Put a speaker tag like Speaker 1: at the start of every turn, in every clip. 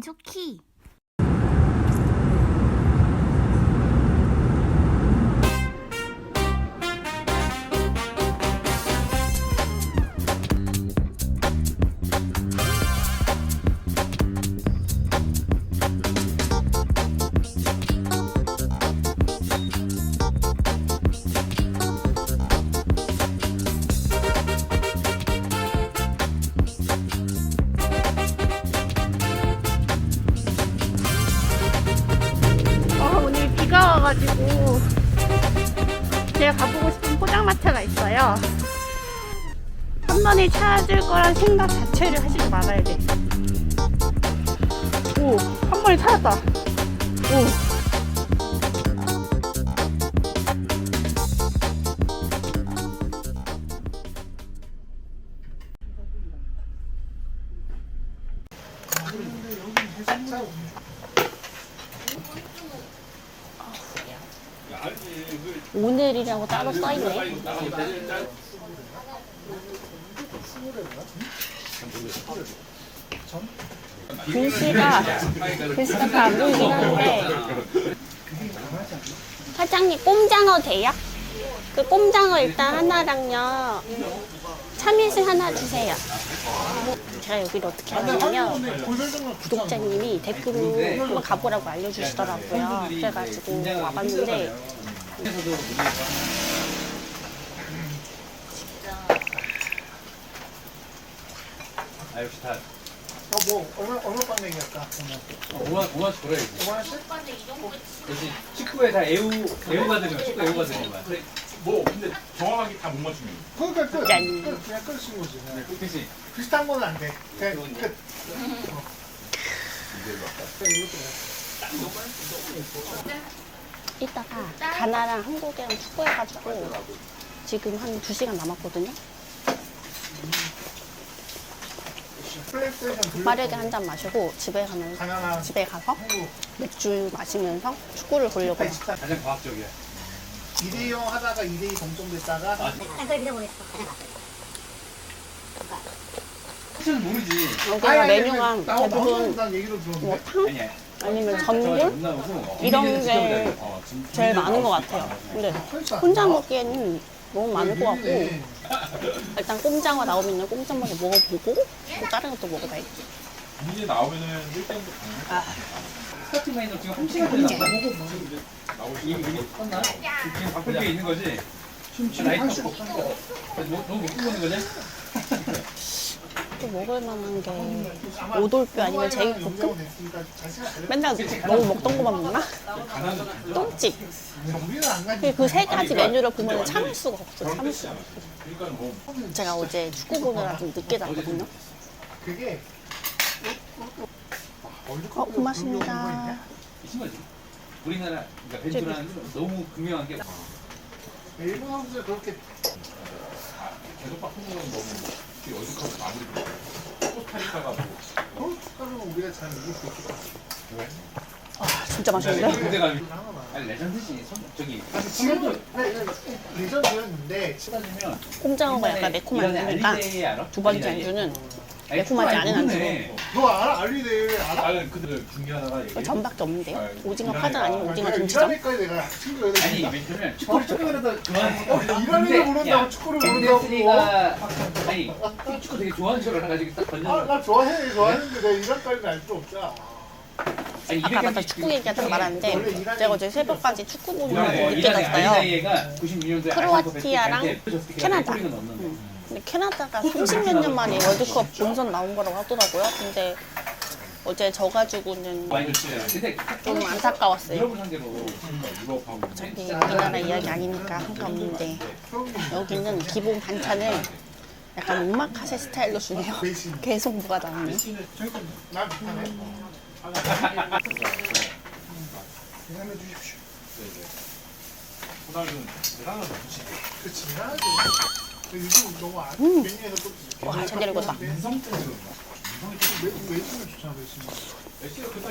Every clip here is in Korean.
Speaker 1: 기분 좋 한 번에 찾을 거란 생각 자체를 하지 말아야 돼. 오, 한 번에 찾았다. 오. 오늘이라고 따로 써있네. 글씨가 글씨가 다안 보이긴 하는데 사장님 꼼장어 돼요? 그 꼼장어 일단 하나랑요 참이슬 하나 주세요. 제가 여기를 어떻게 하냐면요 구독자님이 댓글로 한번 가보라고 알려주시더라고요. 그래가지고 와봤는데
Speaker 2: 아 역시 다
Speaker 3: 어, 뭐, 어느, 어느 빵맹이였다. 오늘.
Speaker 2: 5만 5만 줘야지.
Speaker 3: 5만 원씩?
Speaker 2: 그렇지. 축구에 다 애우 애우가 되면 축구 애우가 되는 거야.
Speaker 4: 뭐 근데 정확하게 다 못 맞추면
Speaker 3: 그러니까 끝.
Speaker 1: 짠.
Speaker 3: 끝. 그냥 끝인 거지. 그냥.
Speaker 2: 그렇지.
Speaker 3: 비슷한 건 안 돼. 그냥 끝.
Speaker 1: 이따가 가나랑 한국이랑 축구해가지고 지금 한 2시간 남았거든요.
Speaker 3: 플레이스테이션 돌려.
Speaker 1: 빠르게 한 잔 마시고 집에 가면
Speaker 3: 가난한
Speaker 1: 집에 가서. 맥주 마시면서 축구를 보려고요.
Speaker 3: 24.
Speaker 2: 가장 과학적이야.
Speaker 3: 2대0 하다가 2대2 동점됐다가
Speaker 2: 사실은 모르지.
Speaker 1: 여기가 메뉴가
Speaker 3: 나,
Speaker 1: 대부분
Speaker 3: 난 얘기로 들었는데.
Speaker 1: 뭐 탕?
Speaker 2: 아니야.
Speaker 1: 아니면
Speaker 2: 못
Speaker 1: 전골?
Speaker 2: 나오고 어,
Speaker 1: 이런 게.
Speaker 2: 어,
Speaker 1: 제일 많은 것 같아요. 근데 혼자. 먹기에는 너무 많을 것 같고
Speaker 3: 네.
Speaker 1: 일단 꼼장어 나오면 꼼장어 먹어보고 또 다른 것도 먹어봐야지.
Speaker 4: 이제 나오면은 1등도 가능
Speaker 2: 스타팅 라인업 지금 한 시간 전에 나왔나? 이미 이미 떴나? 지금 바꿀 게 있는 거지. 라이트 없고. 뭐, 너무 못 보는 거냐?
Speaker 1: 또 먹을 만한 게 오돌뼈 아니면 제육볶음? 맨날 너무 먹던 것만 먹나? 똥집.
Speaker 3: 가지.
Speaker 1: 그세 가지 메뉴를 보면 참을 수가 없어. 참을 수가 없어. 제가 어제 축구 보느라 좀 늦게 잤거든요. 어, 고맙습니다.
Speaker 2: 우리나라 그러니까 벤투라는 너무 분명한 게
Speaker 3: 일본 선수들 그렇게
Speaker 4: 아, 계속 바꾸는 건 너무 어색하고 마무리 코스타리카가 뭐
Speaker 3: 포르투갈은 우리가 잘 이길 수 있겠다.
Speaker 1: 아, 진짜 맛있는데?
Speaker 2: 무대감이
Speaker 3: 하나만.
Speaker 2: 아니 레전드지. 선- 저기
Speaker 3: 지금도 레전드였는데
Speaker 2: 따지면
Speaker 1: 꼼장어가 약간 매콤한 데니까
Speaker 2: 알아?
Speaker 1: 두 번째? 안주는
Speaker 2: 아니,
Speaker 1: 매콤하지 않은
Speaker 2: 모르네.
Speaker 3: 너 알아? 알리네 알아?
Speaker 4: 나는 그들 중에 하나가 얘기해
Speaker 1: 전밖에 없는데요? 오징어 파전 아니면 오징어
Speaker 3: 내가
Speaker 1: 김치전?
Speaker 3: 이라니까 내가 친구가 여기
Speaker 2: 아니. 왜냐면 축구를 축구를 좋아하는
Speaker 3: 이라니를 모른다고 축구를 모른다고
Speaker 2: 가 아니 축구 되게 좋아하는 줄 알아가지고 딱 던져
Speaker 3: 아, 나 좋아해 좋아하는데 내가 이란까지는 알수 없잖아
Speaker 2: 아니
Speaker 1: 아까 맞다 축구 얘기하다가 말았는데 제가 어제 새벽까지 축구 보느라고 늦게
Speaker 2: 이란의
Speaker 1: 잤어요.
Speaker 2: 알리데이가 96년도에
Speaker 1: 크로아티아랑 캐나다. 근데 캐나다가 30몇 년 만에 월드컵 본선 나온 거라고 하더라고요. 근데 어제
Speaker 2: 좋지 근데
Speaker 1: 좀 안타까웠어요. 어차피 우리나라 이야기 아니니까 상관없는데 여기는 기본 반찬을 약간 오마카세 스타일로 주네요. 계속 뭐가 나오네.
Speaker 3: 그치 이상하지 요즘 너무 안
Speaker 1: 음.
Speaker 3: 메뉴에서 또
Speaker 1: 와.
Speaker 4: 인성 때문에 그런가?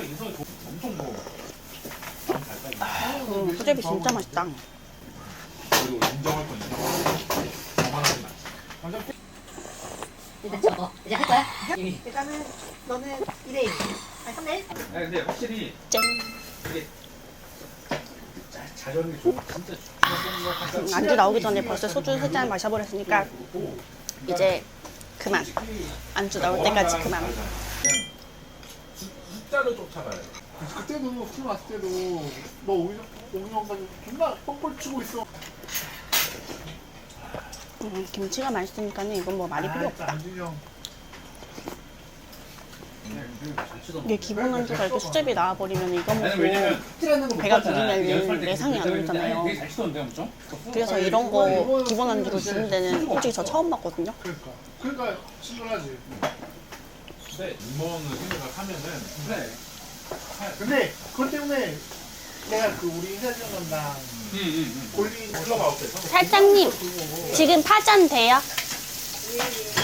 Speaker 4: 인성이 좋- 엄청 뭐 마음 잘 따지고
Speaker 1: 음, 수제비 진짜 맛있다.
Speaker 4: 그리고 인정할 건 인정하고 저만하진 않지
Speaker 5: 일단 저거 이제 할 거야?
Speaker 3: 일단은 너는 2대1
Speaker 2: 네, 근데 확실히
Speaker 1: 짠.
Speaker 2: 이게 자- 자전이 좀 진짜 중요한
Speaker 1: 안주 나오기 전에 벌써 소주 세 잔 마셔버렸으니까 이제 그만. 안주 나올 때까지 그만.
Speaker 4: 쫓아가야 돼.
Speaker 3: 그때도 술 마실 때도 너 오기 오기 전까지 존나 뻥뻥 치고 있어.
Speaker 1: 음, 김치가 맛있으니까는 이건 뭐 말이 필요 없다.
Speaker 3: 안준영.
Speaker 1: 이게 기본 안주가 이렇게 수제비 나와버리면 이거 먹고
Speaker 2: 거못
Speaker 1: 배가
Speaker 2: 때
Speaker 1: 내상이 안 오잖아요.
Speaker 2: 엄청.
Speaker 1: 그래서 이런 거 기본 안주로 주는 데는 솔직히 저 처음 봤거든요.
Speaker 3: 그러니까 그러니까 친절하지.
Speaker 4: 근데 임원을 생각을 하면은
Speaker 2: 그래.
Speaker 3: 근데 그것 때문에 내가 그 우리 인사지원 담당
Speaker 2: 응응응.
Speaker 3: 골린
Speaker 4: 클럽 아웃 때
Speaker 1: 사장님, 지금 파전 돼요?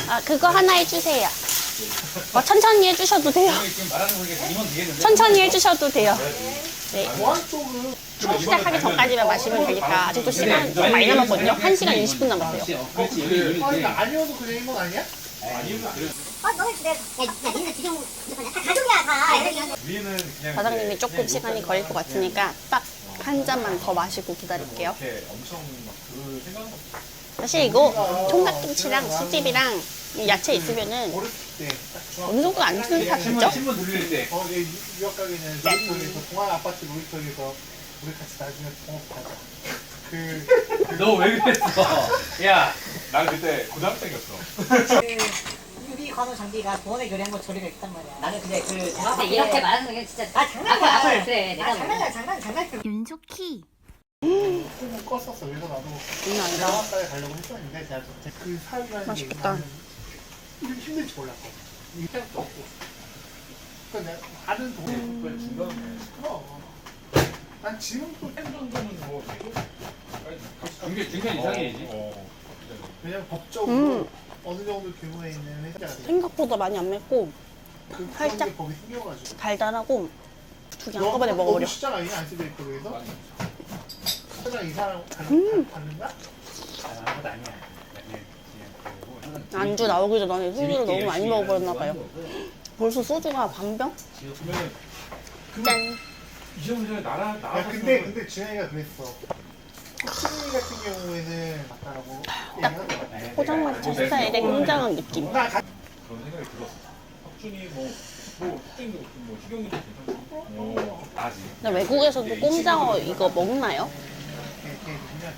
Speaker 1: 아, 그거 하나 해주세요. 어, 천천히 해주셔도 돼요.
Speaker 2: 지금 말하는 거 보니까 이만 되겠는데.
Speaker 1: 천천히 해주셔도 돼요. 네.
Speaker 3: 보안 쪽은
Speaker 1: 수업 시작하기 전까지만 마시면 되니까 아직도 시간 좀 많이 남았거든요. 1시간 20분 남았어요.
Speaker 2: 어, 그렇지 여기 여기
Speaker 3: 아니
Speaker 2: 여기.
Speaker 3: 나 아니어도 그냥 이건 아니야?
Speaker 5: 아, 너는 그래. 야, 야, 니네 지금 다 가족이야, 다. 이러면
Speaker 4: 우리는 그냥
Speaker 1: 사장님이
Speaker 4: 이제
Speaker 1: 조금 시간이 걸릴 것 같으니까 딱 한 잔만 더 마시고 기다릴게요.
Speaker 4: 이렇게 엄청 막그 생각은 없어.
Speaker 1: 사실 이거 총각김치랑 이 야채 있으면은
Speaker 3: 중학
Speaker 1: 어느 정도 안 쓰는 다
Speaker 2: 신문
Speaker 1: 되죠?
Speaker 2: 신문 돌릴 때.
Speaker 3: 어, 내 유학 가기는 놀이터에서 동안 아파트 놀이터에서 우리 같이 나중에 동업 가자. 그,
Speaker 2: 그너 왜 그랬어? 야.
Speaker 4: 나는 그때 고등학생이었어.
Speaker 6: 유리 관우 장비가 돈에 결의한 거 처리가 있단 말이야. 나는 근데 그
Speaker 5: 근데
Speaker 6: 제가
Speaker 5: 이렇게 말하는 게 진짜
Speaker 6: 아 장난이야.
Speaker 5: 앞을 앞을 그래 내가
Speaker 6: 아
Speaker 5: 뭐.
Speaker 6: 장난이야 장난 장난.
Speaker 1: 윤조키.
Speaker 3: 꿈을 꿨었어. 그래서 나도. 영화과에 가려고 했었는데 제가 그 사회라는 게
Speaker 1: 맛있겠다.
Speaker 3: 이렇게 힘들지 몰랐거든. 이때도 없고. 그러니까 내가 아는
Speaker 4: 그
Speaker 3: 동네
Speaker 4: 중간에
Speaker 3: 그럼. 난 지금도
Speaker 4: 한 정도는 뭐
Speaker 2: 중간 중간 이상이지.
Speaker 4: 어.
Speaker 3: 왜냐면 법적으로
Speaker 1: 음.
Speaker 3: 어느 정도 규모에 있는 회사가 돼.
Speaker 1: 생각보다 많이 안 맵고
Speaker 3: 그
Speaker 1: 살짝
Speaker 3: 게 거기 생겨가지고.
Speaker 1: 달달하고 두개
Speaker 3: 너-
Speaker 1: 한꺼번에
Speaker 3: 너도
Speaker 1: 먹어버려.
Speaker 3: 시장 아니야 안스베이커리에서? 시장 이사람
Speaker 1: 음.
Speaker 3: 받는가?
Speaker 2: 아, 아무것도 아니야. 그냥 그냥.
Speaker 1: 안주 나오기 전에 소주를 너무 많이 먹어버렸나 봐요. 벌써 소주가 반병? 짠.
Speaker 4: 이 정도에 나라
Speaker 3: 야
Speaker 4: 나라
Speaker 3: 근데 근데 지현이가 그랬어. 코치니 같은 경우에는 맞다라고 얘기하더라고.
Speaker 2: 네,
Speaker 1: 포장마차 스타일의 굉장한 느낌.
Speaker 3: 나 가-
Speaker 4: 그런 생각이 들었어. 혁준이 뭐 뭐 혁준이도 뭐 희경이도 괜찮고 뭐 나지.
Speaker 1: 근데 외국에서도 꼼장어 이거 먹나요?
Speaker 3: 걔, 걔 누구냐?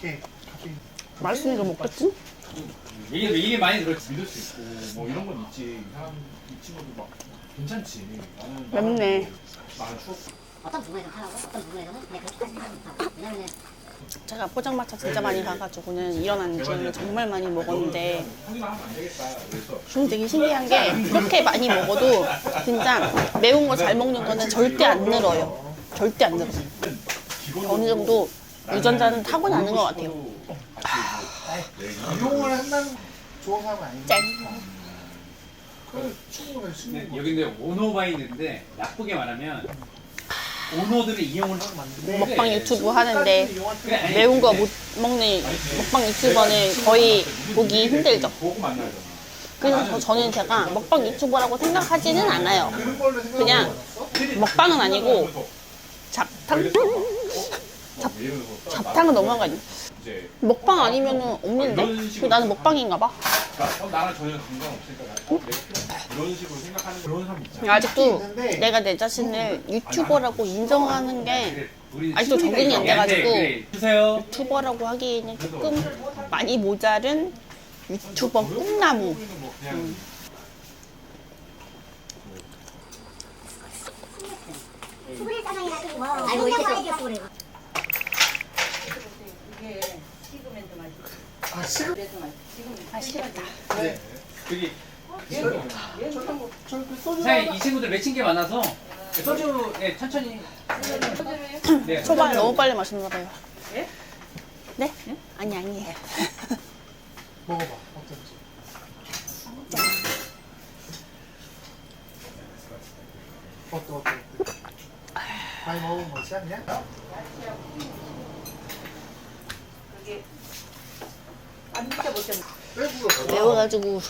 Speaker 3: 걔 갑자기
Speaker 1: 맛있으니까 먹겠지?
Speaker 2: 얘기 얘기 많이 들었지.
Speaker 4: 믿을 수 있고 뭐 이런 건 있지. 이 사람 이 친구도 막 괜찮지. 나는
Speaker 1: 맵네.
Speaker 4: 나는 추억.
Speaker 5: 어떤 부분에서 하라고 어떤 부분에서는 그냥 그렇게까지 하지 못하고 왜냐면은
Speaker 1: 제가 포장마차 진짜 많이 가가지고는 이런 안주를 정말 많이 먹었는데
Speaker 4: 형이랑 하면 안 되겠다. 그래서
Speaker 1: 좀 되게 신기한 게 그렇게 많이 먹어도 진짜 매운 거 잘 먹는 거는 절대 안 늘어요. 절대 안 늘어. 어느 정도 유전자는 타고나는 것 같아요.
Speaker 3: 이용을 한다는 좋은 사람은 아닌데.
Speaker 1: 짠.
Speaker 3: 그 친구는 친구.
Speaker 2: 근데 여기 근데 오노바이드인데 나쁘게 말하면 오너들을 이용을 하고 만드는
Speaker 1: 먹방 유튜브 하는데
Speaker 2: 아니,
Speaker 1: 매운 거 못 먹는 먹방 유튜버는 거의 보기 힘들죠.
Speaker 4: 보고.
Speaker 1: 그래서 저는 제가 먹방 유튜버라고 생각하지는 않아요.
Speaker 3: 그런 걸로 생각하고
Speaker 1: 그냥? 먹방은 아니고 잡탕? 잡탕은 너무한 거?
Speaker 4: 이제
Speaker 1: 먹방 아니면은 없는데? 그 나는 먹방인가 봐.
Speaker 4: 그러니까 어, 나랑 전혀 상관 없으니까 나 어, 내가. 이런 식으로 생각하는 그런 사람 있잖아.
Speaker 1: 아직도 내가 내 자신을 유튜버라고 인정하는 게 아직도 적응이 안 돼가지고
Speaker 2: 주세요.
Speaker 1: 유튜버라고 하기에는 조금 많이 모자른 유튜버 꿈나무.
Speaker 4: 우리는 뭐 그냥
Speaker 5: 뭐 알고 있겠어 수구리
Speaker 3: 아 싫어.
Speaker 1: 맛있겠다.
Speaker 3: 네.
Speaker 2: 여기 사장님 이 친구들 맺힌 게 많아서 소주 예, 천천히. 네.
Speaker 1: 초반에 너무 빨리 마셨나 봐요. 네? 아니 아니에요.
Speaker 3: 먹어봐. 어떤지. 어떠 어떠 어떠. 많이 먹은 거지 않냐? 왜 물어봐?
Speaker 1: 매워가지고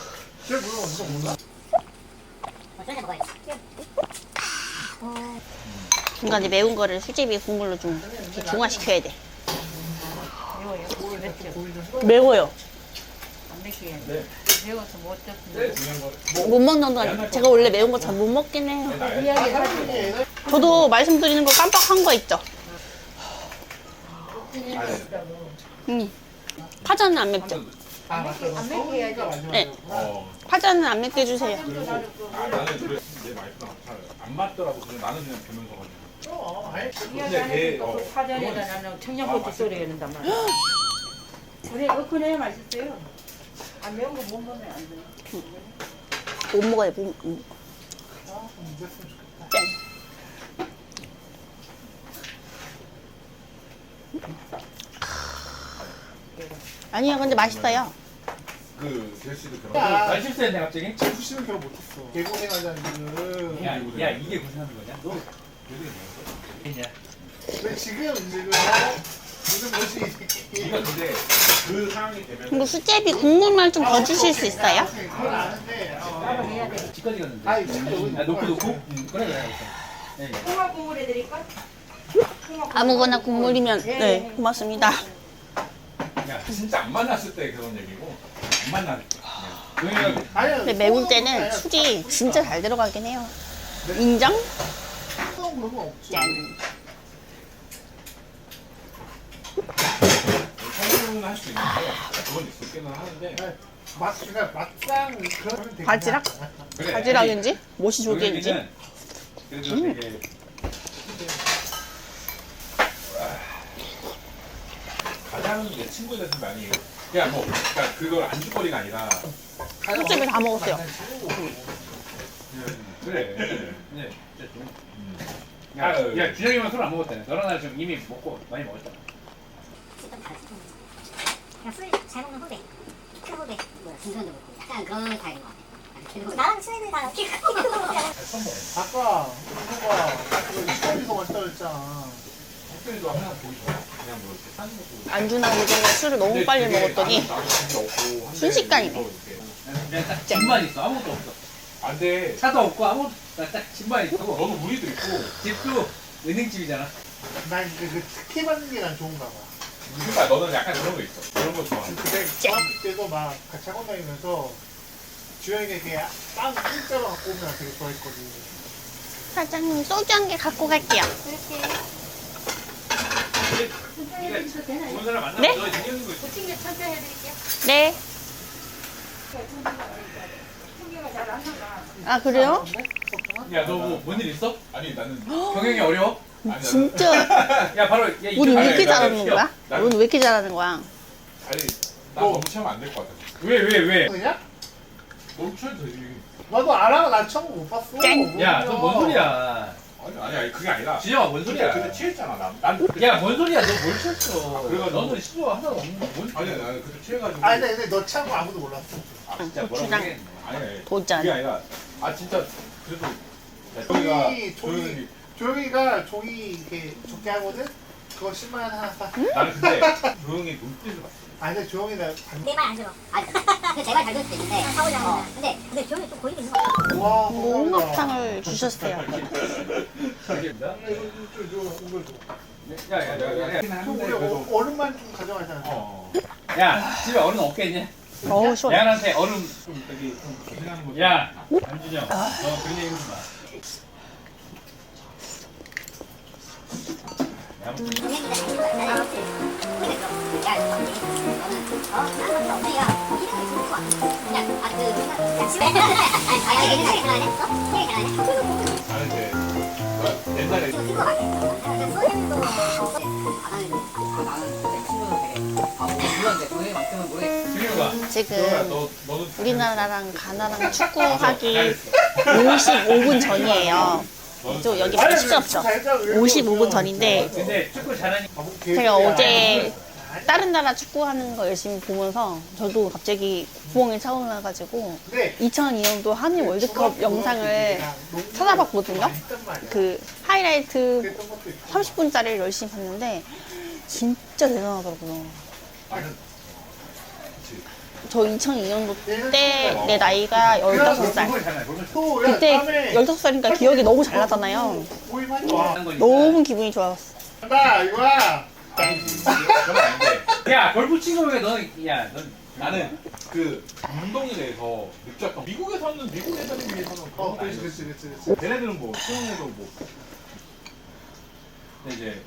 Speaker 1: 중간에 매운 거를 수제비 국물로 좀 중화시켜야 돼. 매워요. 못 먹는 건 제가 원래 매운 거 잘 못 먹긴 해요. 저도 말씀드리는 거 깜빡한 거 있죠. 음. 파전은 안 맵죠?
Speaker 3: 아 맞다. 소고기가 마지막으로.
Speaker 1: 네.
Speaker 4: 어.
Speaker 1: 파전은 안 맵게 해주세요.
Speaker 4: 그리고 아, 나는 그래 내 와이프랑 잘안 맞더라고. 그래서 나는 그냥 보면서 가지고.
Speaker 3: 어, 아예
Speaker 4: 근데 걔 어,
Speaker 7: 사전에다 나는 청양고추 썰어야 된단 말이야. 그래, 얼큰해 맛있어요. 안 매운 거 못 먹으면 안 돼.
Speaker 1: 못 먹어요. 못, 음.
Speaker 3: 이겼으면 좋겠다.
Speaker 1: 짠. 아니요, 근데 맛있어요.
Speaker 4: 그 제시도.
Speaker 3: 야.
Speaker 2: 날 실수했네 갑자기.
Speaker 3: 후심은 결혼 못했어. 개고생 하자는 지금.
Speaker 2: 야, 야 이게 고생하는 거냐? 너 그냥
Speaker 3: 왜 지금 지금 무슨 것이
Speaker 4: 네가 근데 그 상황이 되면
Speaker 1: 그리고 수제비 국물만 좀 더 주실 수 있어요?
Speaker 3: 그건 아는데. 어.
Speaker 2: 집까지 갔는데.
Speaker 3: 아 여기
Speaker 2: 야 놓고 놓고. 응, 그래 그래. 네.
Speaker 7: 홍합 국물 해드릴까?
Speaker 1: 아무거나 국물이면 네 고맙습니다.
Speaker 4: 야 진짜 안 만났을 때 그런 얘기고 때.
Speaker 2: 왜냐면
Speaker 3: 아니,
Speaker 1: 근데 매울 때는 술이 진짜 잘 들어가긴 해요. 인정? 짠. 바지락? 바지락인지? 못이 조개인지?
Speaker 2: 되게
Speaker 4: 가장 내 친구들한테 많이 그냥 뭐 그러니까 그걸 안주거리가 아니라
Speaker 1: 수제비 다 먹었어요.
Speaker 2: 그래. 네. 좀.
Speaker 4: 아,
Speaker 2: 야,
Speaker 4: 어,
Speaker 2: 야 준영이만 술 안 먹었다네. 너랑 나 지금 이미 먹고 많이 먹었잖아.
Speaker 5: 그냥 술 잘 먹는 후배, 큰 후배, 뭐 중선도 먹고 약간 그런 타입인 것 같아. 나랑 친해들 다
Speaker 3: 아까 누가 그 시간이서 왔다 그랬잖아.
Speaker 4: 항상 보기 좋아 그냥 뭐 이렇게 사는 것도
Speaker 1: 안주나 오전에 술을 너무 빨리 먹었더니 순식간이네.
Speaker 2: 그냥 딱 집만 있어. 아무것도 없어.
Speaker 4: 안 돼
Speaker 2: 차도 없고 아무것도 없어. 딱 집만 있고.
Speaker 4: 너도 우리도 있고
Speaker 2: 집도 은행집이잖아.
Speaker 3: 난 그 그 특혜 받는 게 난 좋은가 봐.
Speaker 4: 그러니까 너는 약간 그런 거 있어 그런 거 좋아해
Speaker 3: 그때 중학교 때도 막 같이 학원 다니면서 주영이가 빵 공짜로 갖고 오면 나 되게 좋아했거든.
Speaker 1: 사장님 소주 한 개 갖고 갈게요.
Speaker 2: 만나면
Speaker 1: 네? 네. 아 그래요?
Speaker 2: 야, 너 뭐 뭔 일 있어?
Speaker 4: 아니 나는
Speaker 2: 경영이 어려워?
Speaker 4: 아니 나는
Speaker 1: 진짜
Speaker 2: 야, 바로 야,
Speaker 1: 우리 왜 이렇게 잘하는 거야? 우리 왜 이렇게 잘하는 거야?
Speaker 4: 아니 나 너무 취하면 안 될 것 같아
Speaker 2: 왜, 왜, 왜?
Speaker 3: 그냥?
Speaker 4: 너무 취해도 되지
Speaker 3: 나도 알아. 나 처음 못 봤어.
Speaker 1: 짠.
Speaker 2: 야, 너 뭔 소리야?
Speaker 4: 아니 아니 아니 그게 아니라
Speaker 2: 진영아, 뭔 소리야?
Speaker 4: 근데 취했잖아 난, 난
Speaker 2: 야, 뭔 소리야? 너 뭘 쳤어?
Speaker 4: 그래가지고.
Speaker 2: 너는 시도 하나도 없는
Speaker 3: 뭔뭐
Speaker 4: 아니 나는 그때 취해가지고
Speaker 3: 아니 근데 너 취한 거 아무도 몰랐어.
Speaker 2: 아, 진짜 뭐라고. 하겠네.
Speaker 4: 아니 아니
Speaker 1: 도전.
Speaker 4: 그게 아니라 아 진짜 그래도 야, 저희가
Speaker 3: 종이 종이
Speaker 4: 조용히
Speaker 3: 조영이가 종이 이렇게 좋게 하거든. 그거 10만 원 하나 사.
Speaker 4: 나는 근데 조용히 눈빛을 봤어
Speaker 3: 아니 근데 조영이 나
Speaker 5: 내 말 안 들어. 아, 제발 잘 들을 수도 있는데. 사오자. 어. 근데 근데 조용히 좀 고집이 있는 거 같아.
Speaker 3: 와
Speaker 1: 홍합탕을 주셨어요.
Speaker 2: 야, 야, 야, 야, 야.
Speaker 3: 좀 우리 어, 얼음만 좀 가져가자.
Speaker 4: 어
Speaker 2: 야, 집에 얼음 없겠냐?
Speaker 1: 어우 시원.
Speaker 2: 야한테 얼음 좀
Speaker 4: 되게 좀
Speaker 2: 야, 안준영, 너 그런 얘기 하지 마.
Speaker 5: 어? 아, 그 야, 집에
Speaker 1: 지금 우리나라랑 가나랑 축구하기 55분 전이에요. 저 여기 쉽지 없죠? 55분 전인데 제가 어제 다른 나라 축구하는 거 열심히 보면서 저도 갑자기 부엉이 차올라가지고 2002년도 한일 월드컵 영상을 찾아봤거든요. 그 하이라이트 30분짜리를 열심히 봤는데 진짜 대단하더라고요. 저 2002년도 때 내 나이가 15살.
Speaker 2: 그걸 잘해. 그걸
Speaker 3: 또, 야,
Speaker 1: 그때
Speaker 3: 다음에
Speaker 1: 15살이니까 기억이 너무 잘 나잖아요. 너무 기분이 좋았어.
Speaker 3: 나 이거야.
Speaker 4: 그러면 안 돼.
Speaker 2: 야 골프 치고 왜 너는 야넌
Speaker 4: 나는 그 운동에 대해서 느꼈던 미국에서는 미국 애들에 비해서는
Speaker 3: 어,
Speaker 4: 그런 건
Speaker 3: 그렇지,
Speaker 4: 아니었어.
Speaker 3: 그렇지, 그렇지, 그렇지.
Speaker 4: 걔네들은 뭐 수영해도 뭐 근데 이제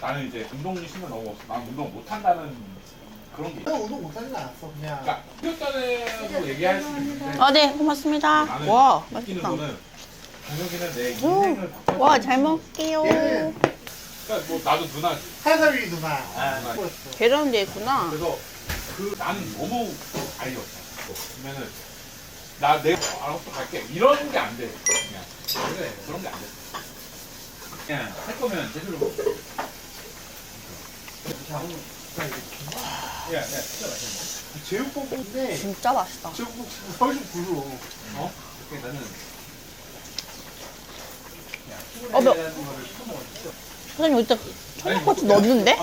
Speaker 4: 나는 이제 운동 신경 너무 없어 난 운동 못 한다는 그런 게 있어
Speaker 3: 나 운동 못하진 않았어, 그냥.
Speaker 4: 그러니까 학교 때도 얘기할 수 있는데
Speaker 1: 아, 네, 고맙습니다.
Speaker 4: 나는
Speaker 1: 와,
Speaker 4: 느끼는
Speaker 1: 맛있다.
Speaker 4: 거는 동혁이는 내 인생을 바꿔
Speaker 1: 와, 잘 먹게요.
Speaker 3: 얘는
Speaker 4: 그러니까 뭐 나도 누나지
Speaker 3: 한살이 누나.
Speaker 2: 아,
Speaker 4: 누나.
Speaker 3: 예뻤어.
Speaker 1: 계란도 있구나.
Speaker 4: 그래서 그 나는 너무 아이였어 그러면은 나 내가 알아서 갈게 이런 게 안 돼 그냥
Speaker 2: 그래.
Speaker 4: 그런 게 안 돼.
Speaker 2: 그냥 할 거면 제대로. 야, 야, 진짜 맛있네.
Speaker 3: 제육볶음인데,
Speaker 1: 진짜 맛있다.
Speaker 3: 제육볶음 훨씬 부러워.
Speaker 2: 어? 그게 나는. 야,
Speaker 1: 어, 너- 사장님, 여기다 청양고추 넣었는데?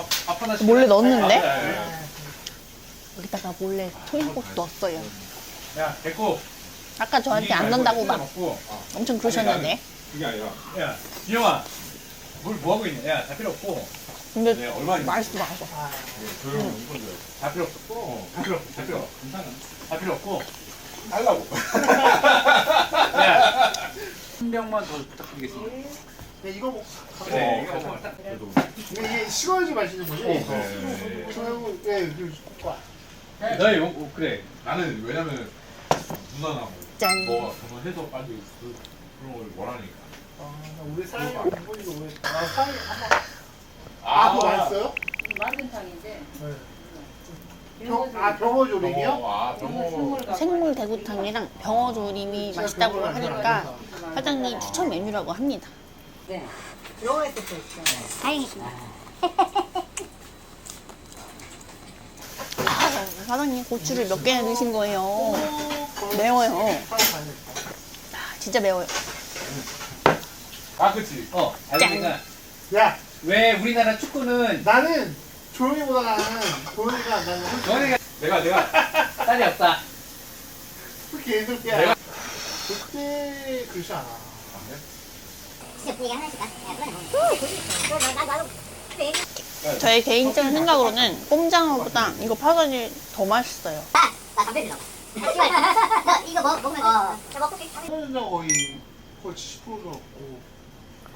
Speaker 1: 몰래 넣었는데?
Speaker 2: 아, 야, 야, 야.
Speaker 1: 여기다가 몰래 청양고추 넣었어요.
Speaker 2: 야, 됐고.
Speaker 1: 아까 저한테 안 넣는다고 막 엄청 그러셨는데.
Speaker 4: 그게 아니라
Speaker 2: 야, 준영아. 물 뭐하고 있냐? 야, 다 필요 없고.
Speaker 1: 근데
Speaker 4: 내가 얼마 있는지
Speaker 1: 맛있어, 맛있어.
Speaker 3: 아,
Speaker 4: 조용히 이건
Speaker 2: 줄다 필요 없고. 다 필요 없고. 다 필요 없고.
Speaker 4: 괜찮아
Speaker 2: 다 필요 없고.
Speaker 4: 하려고
Speaker 2: 야. 한 병만 더 부탁드리겠습니다.
Speaker 3: 야, 이거 먹
Speaker 2: 그래,
Speaker 3: 어,
Speaker 2: 이거 먹어. 딱.
Speaker 4: 그래도
Speaker 3: 이게 식어야지 맛있는 거지?
Speaker 4: 네.
Speaker 3: 저녁, 예, 그, 과.
Speaker 2: 너희 용, 어, 그래.
Speaker 4: 나는 왜냐면 누나나 뭐
Speaker 1: 짠.
Speaker 4: 너가 결혼해서 빨리 그, 그런 걸 원하니까
Speaker 3: 아, 우리 사람이 공부니까 왜, 아, 사람이 한 번. 아, 그거 맛있어요?
Speaker 7: 만든탕인데
Speaker 3: 네. 병, 아, 병어 조림이요?
Speaker 4: 병어, 아 병어
Speaker 1: 생물 대구탕이랑 병어 조림이 맛있다고
Speaker 3: 병어를
Speaker 1: 하니까 사장님 추천 메뉴라고 합니다.
Speaker 6: 네. 영어에 뜻도 있잖아요.
Speaker 5: 다행이십니다.
Speaker 1: 아, 사장님 고추를 몇 개나 넣으신 거예요?
Speaker 3: 어,
Speaker 1: 매워요. 아, 진짜 매워요.
Speaker 4: 아 그치
Speaker 2: 어, 알겠으니까.
Speaker 3: 야,
Speaker 2: 왜 우리나라 축구는
Speaker 3: 나는 조용히보다 나는 도현이가 나는
Speaker 2: 너네가
Speaker 4: 내가 내가
Speaker 2: 딸이 없다.
Speaker 3: 그렇게 애들게
Speaker 4: 내가-
Speaker 3: 그때 그렇지 않아.
Speaker 5: 진짜 분위기 하나씩 가. 야, 그러네. 나, 나도 그때 얘기
Speaker 1: 저의 개인적인 생각으로는 꼼장어보다 이거 파전이 더 맛있어요.
Speaker 5: 나, 나 담배 피러. 너 이거 먹, 먹으면 어. 나 먹고 싶
Speaker 3: 하는 적 거의 거의 70%도 없고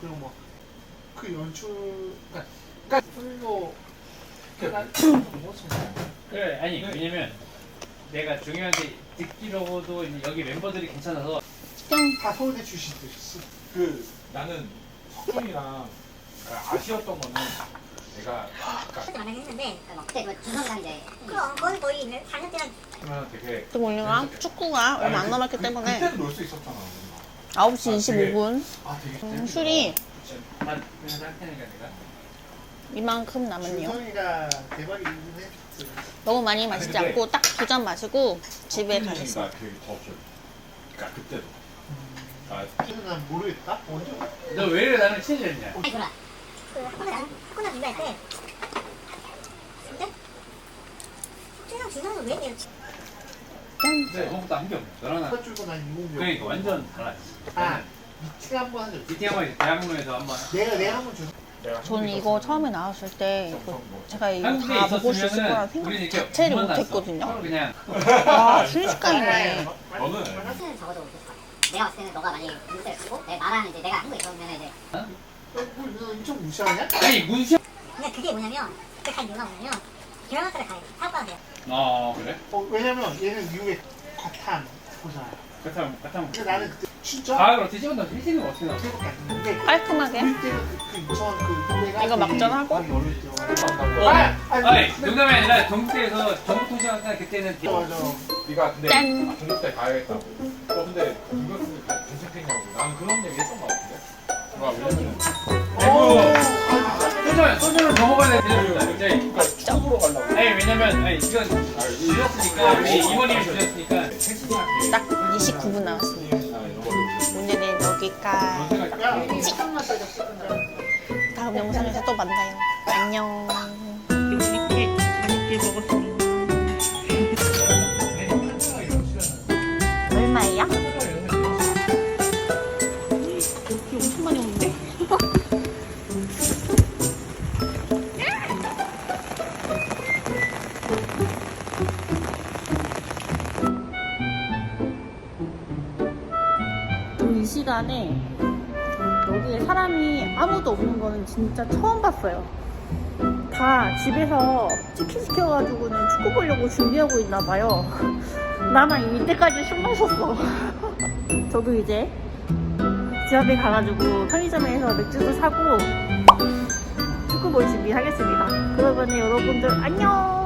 Speaker 3: 그리고 뭐그 연출 그러니까 그러니까 풀도
Speaker 2: 그래, 아니, 왜냐면 내가 중요한데 듣기로도 이제 여기 멤버들이 괜찮아서
Speaker 3: 다 서울대 출신들이지.
Speaker 4: 그 나는 석준이랑 아쉬웠던 거는 내가 그러니까
Speaker 5: 만나긴 했는데 뭐 그때 그 그럼 거의 거의 4년 때랑
Speaker 4: 그러면 되게
Speaker 1: 축구가 얼마 안 남았기 때문에.
Speaker 4: 그때도 놀수 있었잖아
Speaker 1: 9시 25분.
Speaker 4: 아 되게
Speaker 1: 음, 술이
Speaker 2: 난 그냥 상태니까 내가?
Speaker 1: 이만큼 남았네요.
Speaker 3: 준성이가 대박이긴 해.
Speaker 1: 너무 많이 마시지 않고 딱 두 잔 마시고 집에 가겠습니다.
Speaker 4: 그러니까 되게 더 없어 그러니까 그때도. 아
Speaker 3: 난 모르겠다. 언제?
Speaker 2: 너 왜 이래 나는 친해졌냐?
Speaker 5: 아니 돌아 그 학원장 학원장 준비할 때 진짜? 준성 준성은 왜 이렇게
Speaker 2: 근데 너보다 한게 없네. 너랑
Speaker 3: 나첫 줄고 난 이공병.
Speaker 2: 그러니까 완전 달라.
Speaker 3: 아, 미팅 한번 하자.
Speaker 2: 미팅 한번 대학로에서 한번
Speaker 3: 내가 내가 한번 줘.
Speaker 4: 내가
Speaker 1: 저는 이거 처음에 나왔을 때 이거 제가 이거
Speaker 2: 한국에
Speaker 1: 다 거라는
Speaker 2: 있었으면은 우리
Speaker 1: 생각
Speaker 2: 이렇게
Speaker 1: 자체를
Speaker 2: 만났어.
Speaker 1: 못했거든요.
Speaker 2: 서로 그냥
Speaker 1: 와 순식간이네.
Speaker 4: 너는
Speaker 5: 적어도 내가 봤을 때는 너가 만약에 문제를 쓰고 내 나랑 이제 내가 한국에 있으면 이제
Speaker 3: 너 엄청 무시하냐?
Speaker 2: 아니 문시.
Speaker 5: 근데 그게 뭐냐면 그간 이유가 뭐냐면 결혼학교를 가야 돼 사업가가 돼요
Speaker 2: 어 그래?
Speaker 3: 어, 왜냐면 얘는 미국에 과탐 보잖아.
Speaker 2: 그렇다면 그렇다면.
Speaker 3: 근데 나는 그때 진짜
Speaker 2: 가을 어떻게 찍었나? 일찍은 어떻게 나왔어?
Speaker 3: 근데
Speaker 1: 깔끔하게.
Speaker 3: 때는 그, 그 인천 그 후배가
Speaker 1: 이거 막전하고?
Speaker 3: 많이 어릴 때.
Speaker 2: 어.
Speaker 3: 아, 아니,
Speaker 2: 아니 농담이 아니라 전국대에서 전국 통신학과 그때는
Speaker 3: 맞아.
Speaker 4: 네가 근데
Speaker 1: 짠.
Speaker 4: 아, 때 가야겠다고 어 근데 중국에 괜찮겠냐고 나는 그런 얘기 했던 거 같은데 아 왜냐면은
Speaker 2: 대구 소주 소주를 더 먹어야 되는데 굉장히.
Speaker 4: 쪽으로 가려고
Speaker 2: 아니 왜냐면 아니 이건 주셨으니까 우리 이모님이 주셨으니까
Speaker 1: 딱 29분 남았습니다. 오늘은 여기까지. 다음 영상에서 또 만나요. 안녕. 얼마예요? 이렇게 엄청 많이 오는데? 시간에 여기에 사람이 아무도 없는 거는 진짜 처음 봤어요. 다 집에서 치킨 시켜가지고는 축구 보려고 준비하고 있나 봐요. 나만 이때까지 숨만 쉬었어. 저도 이제 집 앞에 가가지고 편의점에서 맥주도 사고 축구 볼 준비하겠습니다. 그러면 여러분들 안녕!